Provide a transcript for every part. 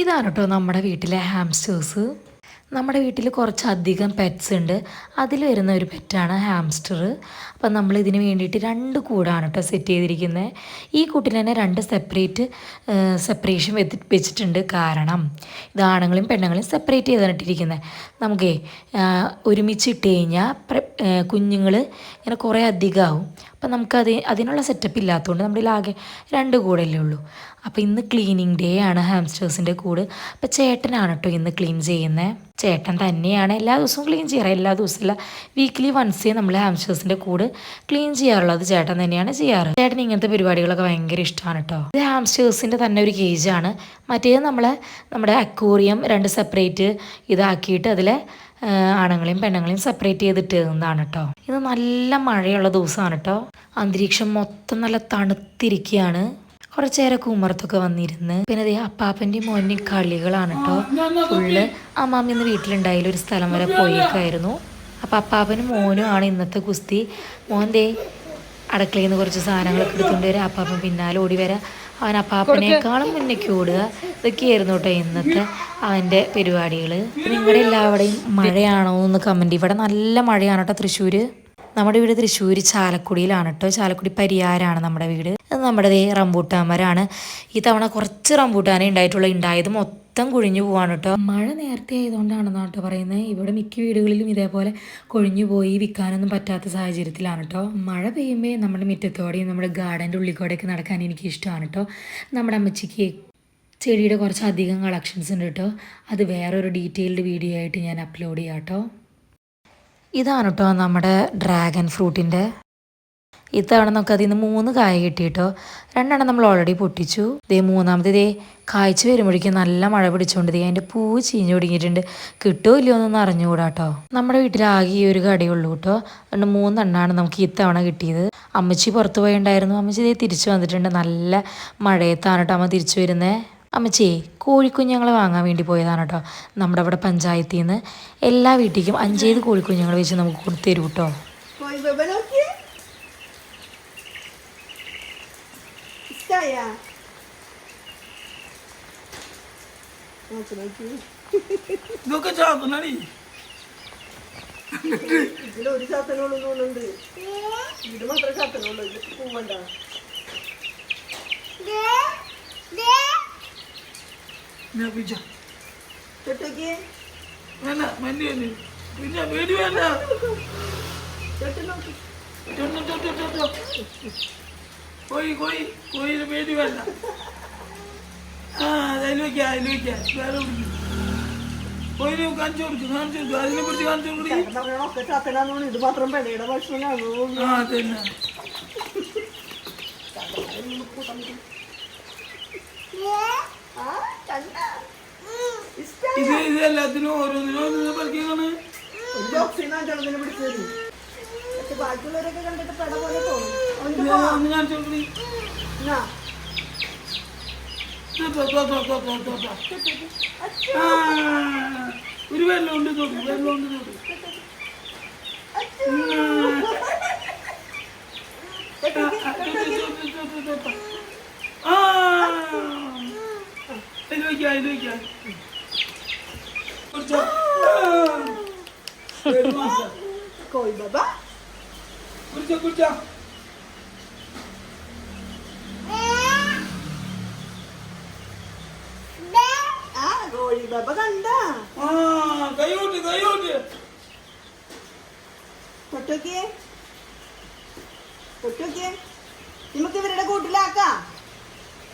ഇതാണ് കേട്ടോ നമ്മുടെ വീട്ടിലെ ഹാംസ്റ്റേഴ്സ് നമ്മുടെ വീട്ടിൽ കുറച്ചധികം പെറ്റ്സ് ഉണ്ട്. അതിൽ വരുന്ന ഒരു പെറ്റാണ് ഹാംസ്റ്റർ അപ്പം നമ്മൾ ഇതിന് വേണ്ടിയിട്ട് രണ്ട് കൂടാണ് കേട്ടോ സെറ്റ് ചെയ്തിരിക്കുന്നത് ഈ കൂട്ടിൽ തന്നെ രണ്ട് സെപ്പറേറ്റ് സെപ്പറേഷൻ വെച്ചിട്ടുണ്ട്. കാരണം ഇത് ആണുങ്ങളും പെണ്ണുങ്ങളും സെപ്പറേറ്റ് ചെയ്തിട്ടിരിക്കുന്നത് നമുക്കേ ഒരുമിച്ച് ഇട്ട് കഴിഞ്ഞാൽ കുഞ്ഞുങ്ങൾ ഇങ്ങനെ കുറേ അധികമാവും അപ്പം നമുക്ക് അത് അതിനുള്ള സെറ്റപ്പ് ഇല്ലാത്തതുകൊണ്ട് നമ്മുടെ ആകെ രണ്ട് കൂടല്ലേ ഉള്ളൂ. അപ്പോൾ ഇന്ന് ക്ലീനിങ് ഡേ ആണ് ഹാംസ്റ്റേഴ്സിന്റെ കൂട്. അപ്പോൾ ചേട്ടനാണ് കേട്ടോ ഇന്ന് ക്ലീൻ ചെയ്യുന്നത് ചേട്ടൻ തന്നെയാണ് എല്ലാ ദിവസവും ക്ലീൻ ചെയ്യാറ്. എല്ലാ ദിവസമല്ല വീക്ക്ലി വൺസേ നമ്മൾ ഹാംസ്റ്റേഴ്സിന്റെ കൂട് ക്ലീൻ ചെയ്യാറുള്ളത് ചേട്ടൻ തന്നെയാണ് ചെയ്യാറ്. ചേട്ടൻ ഇങ്ങനത്തെ പരിപാടികളൊക്കെ ഭയങ്കര ഇഷ്ടമാണ് കേട്ടോ. ഇത് ഹാംസ്റ്റേഴ്സിന്റെ തന്നെ ഒരു കേജാണ് മറ്റേത് നമ്മളെ നമ്മുടെ അക്വോറിയം രണ്ട് സെപ്പറേറ്റ് ഇതാക്കിയിട്ട് അതിലെ ആണുങ്ങളെയും പെണ്ണുങ്ങളെയും സെപ്പറേറ്റ് ചെയ്തിട്ട് എന്നാണ് കേട്ടോ ഇത് നല്ല മഴയുള്ള ദിവസമാണ് കേട്ടോ അന്തരീക്ഷം മൊത്തം നല്ല തണുത്തിരിക്കുകയാണ് കുറച്ചേരെ ഉമ്മറത്തൊക്കെ വന്നിരുന്ന്. പിന്നെ ദേ അപ്പാപ്പന്റെയും മോന്റെയും കളികളാണ് കേട്ടോ ഫുള്ള് അമ്മാമ്മ ഇന്ന് വീട്ടിലുണ്ടായാലും ഒരു സ്ഥലം വരെ പോയേക്കായിരുന്നു. അപ്പം അപ്പാപ്പനും മോനും ആണ് ഇന്നത്തെ കുസ്തി മോൻ ദേ അടുക്കളയിൽ നിന്ന് കുറച്ച് സാധനങ്ങളൊക്കെ എടുത്തുകൊണ്ട് വരാം. അപ്പാപ്പൻ പിന്നാലെ ഓടി വരാം. അവൻ അപ്പാപ്പനേക്കാളും മുന്നേക്ക് ഓടുക. ഇതൊക്കെയായിരുന്നു കേട്ടോ ഇന്നത്തെ അവന്റെ പരിപാടികൾ നിങ്ങളുടെ എല്ലാവരുടെയും മഴയാണോ എന്ന് കമന്റ് ഇവിടെ നല്ല മഴയാണ് കേട്ടോ തൃശ്ശൂർ നമ്മുടെ വീട് തൃശ്ശൂർ ചാലക്കുടിയിലാണ് കേട്ടോ. ചാലക്കുടി പരിയാരാണ് നമ്മുടെ വീട്. ഇത് നമ്മുടെ ദേ റംബൂട്ടാമരാണ് ഈ തവണ കുറച്ച് റംബൂട്ടാനേ ഉണ്ടായിട്ടുള്ളൂ. ഉണ്ടായത് മൊത്തം കൊഴിഞ്ഞു പോവാണ് കേട്ടോ മഴ നേരത്തെ ആയതുകൊണ്ടാണെന്നാണ് കേട്ടോ പറയുന്നത്. ഇവിടെ മിക്ക വീടുകളിലും ഇതേപോലെ കൊഴിഞ്ഞു പോയി വിൽക്കാനൊന്നും പറ്റാത്ത സാഹചര്യത്തിലാണ് കേട്ടോ മഴ പെയ്യുമ്പോൾ നമ്മുടെ മുറ്റത്തോടെയും നമ്മുടെ ഗാർഡന്റെ ഉള്ളിക്കൂടെയൊക്കെ നടക്കാൻ എനിക്ക് ഇഷ്ടമാണ് കേട്ടോ നമ്മുടെ അമ്മച്ചിക്ക് ചെടിയുടെ കുറച്ച് അധികം കളക്ഷൻസ് ഉണ്ട് കേട്ടോ അത് വേറൊരു ഡീറ്റെയിൽഡ് വീഡിയോ ആയിട്ട് ഞാൻ അപ്ലോഡ് ചെയ്യാം കേട്ടോ ഇതാണ് കേട്ടോ നമ്മുടെ ഡ്രാഗൺ ഫ്രൂട്ടിന്റെ ഇത്തവണ നമുക്ക് അതിൽ നിന്ന് മൂന്ന് കായ കിട്ടി കേട്ടോ രണ്ടെണ്ണം നമ്മൾ ഓൾറെഡി പൊട്ടിച്ചു. ഇതേ മൂന്നാമത് ഇതേ കായ്ച്ചു വരുമ്പോഴേക്കും നല്ല മഴ പിടിച്ചുകൊണ്ട് ഇതേ അതിന്റെ പൂ ചീഞ്ഞു തുടങ്ങിയിട്ടുണ്ട് കിട്ടുമോ ഇല്ലയോ എന്നൊന്നും അറിഞ്ഞുകൂടാ കേട്ടോ നമ്മുടെ വീട്ടിലാകെ ഈ ഒരു കടയുള്ളൂ കേട്ടോ. അതുകൊണ്ട് മൂന്നെണ്ണമാണ് നമുക്ക് ഇത്തവണ കിട്ടിയത്. അമ്മച്ചി പുറത്ത് പോയിണ്ടായിരുന്നു. അമ്മച്ചി ഇതേ തിരിച്ചു വന്നിട്ടുണ്ട്. നല്ല മഴയത്താണ് കേട്ടോ അമ്മ തിരിച്ചു വരുന്നത് അമ്മച്ചേ കോഴിക്കുഞ്ഞുങ്ങൾ വാങ്ങാൻ വേണ്ടി പോയതാണ് കേട്ടോ. നമ്മുടെ അവിടെ പഞ്ചായത്തിൽ നിന്ന് എല്ലാ വീട്ടിലേക്കും അഞ്ചേത് കോഴിക്കുഞ്ഞുങ്ങൾ വെച്ച് നമുക്ക് കൊടുത്തു തരും കേട്ടോ. Più. ഇതൊക്കെ ചാത്തനാണി ഇതിലൊരു ചാത്തനുള്ളൂ തോന്നുന്നുണ്ട്. ഇത് മാത്രമേ ചാത്തനുള്ളൂ ഇത് പൂവണ്ട തൊട്ടോക്കി വേണ്ട വേണ്ടി പിന്നെ വേടി വേണ്ട. തൊട്ട് നോക്കി. ചൊട്ടു ചൊട്ടു ചൊട്ടു. കോഴി കോഴി കോഴിയുടെ പേടി വേണ്ട. ആ അതിൽ വയ്ക്കാം അതിൽ വയ്ക്കാം വേറെ കോഴിനെ കാണിച്ചു കൊടുക്കും കാണിച്ചു കൊടുക്കും. അതിനെ പിടിച്ച് കാണിച്ചു കൊടുക്കും. ഇത് മാത്രം പെടയുടെ ഭക്ഷണമാണോ? ആ തന്നെ ഇത് ഇത് എല്ലാത്തിനും ഓരോന്നിനും ഓരോന്നിനും പഠിക്കാണ് ബാക്കിയുള്ളവരൊക്കെ കണ്ടിട്ട് പെട പോലെ തോന്നും. ഒരു വെള്ളമുണ്ട് ഉണ്ട് വെള്ളമുണ്ട് തോന്നി ആ അതിൽ വയ്ക്കാം അതിൽ വയ്ക്കാം കുടിച്ചോ. ഒരു മാസം. കോഴി ബാബ കണ്ട? ആ കൈയോട്ട് കൈയോട്ട്. തൊട്ടോക്കിയേ തൊട്ടോക്കിയേ നമുക്ക് ഇവരുടെ കൂട്ടിലാക്കാം.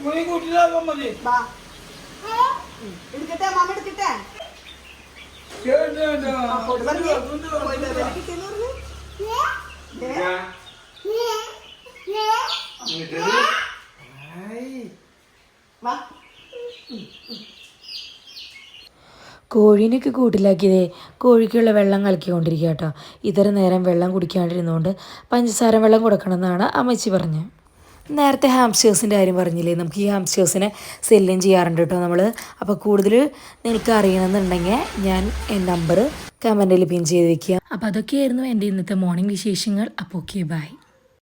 കോഴി കൂട്ടിലാക്കാൻ മതി. ബാ. എടുക്കട്ടെ മാമ എടുക്കട്ടെ? കിട്ടിയെന്ന് പറഞ്ഞു. വാ. കോഴീനൊക്കെ കൂട്ടിലാക്കിയതേ. കോഴിക്കുള്ള വെള്ളം കലക്കിക്കൊണ്ടിരിക്കുക കേട്ടോ. ഇതര നേരം വെള്ളം കുടിക്കാണ്ടിരുന്നുകൊണ്ട് പഞ്ചസാര വെള്ളം കൊടുക്കണമെന്നാണ് അമ്മച്ചി പറഞ്ഞത് നേരത്തെ ഹാംസ്റ്റേഴ്സിന്റെ കാര്യം പറഞ്ഞില്ലേ? നമുക്ക് ഈ ഹാംസ്റ്റേഴ്സിനെ സെല്ലും ചെയ്യാറുണ്ട് കേട്ടോ നമ്മൾ അപ്പോൾ കൂടുതൽ നിനക്ക് അറിയണമെന്നുണ്ടെങ്കിൽ ഞാൻ നമ്പർ കമന്റിൽ പിൻ ചെയ്ത് വെക്കുക അപ്പോൾ അതൊക്കെയായിരുന്നു എന്റെ ഇന്നത്തെ മോർണിംഗ് വിശേഷങ്ങൾ. അപ്പോൾ ഓക്കെ ബൈ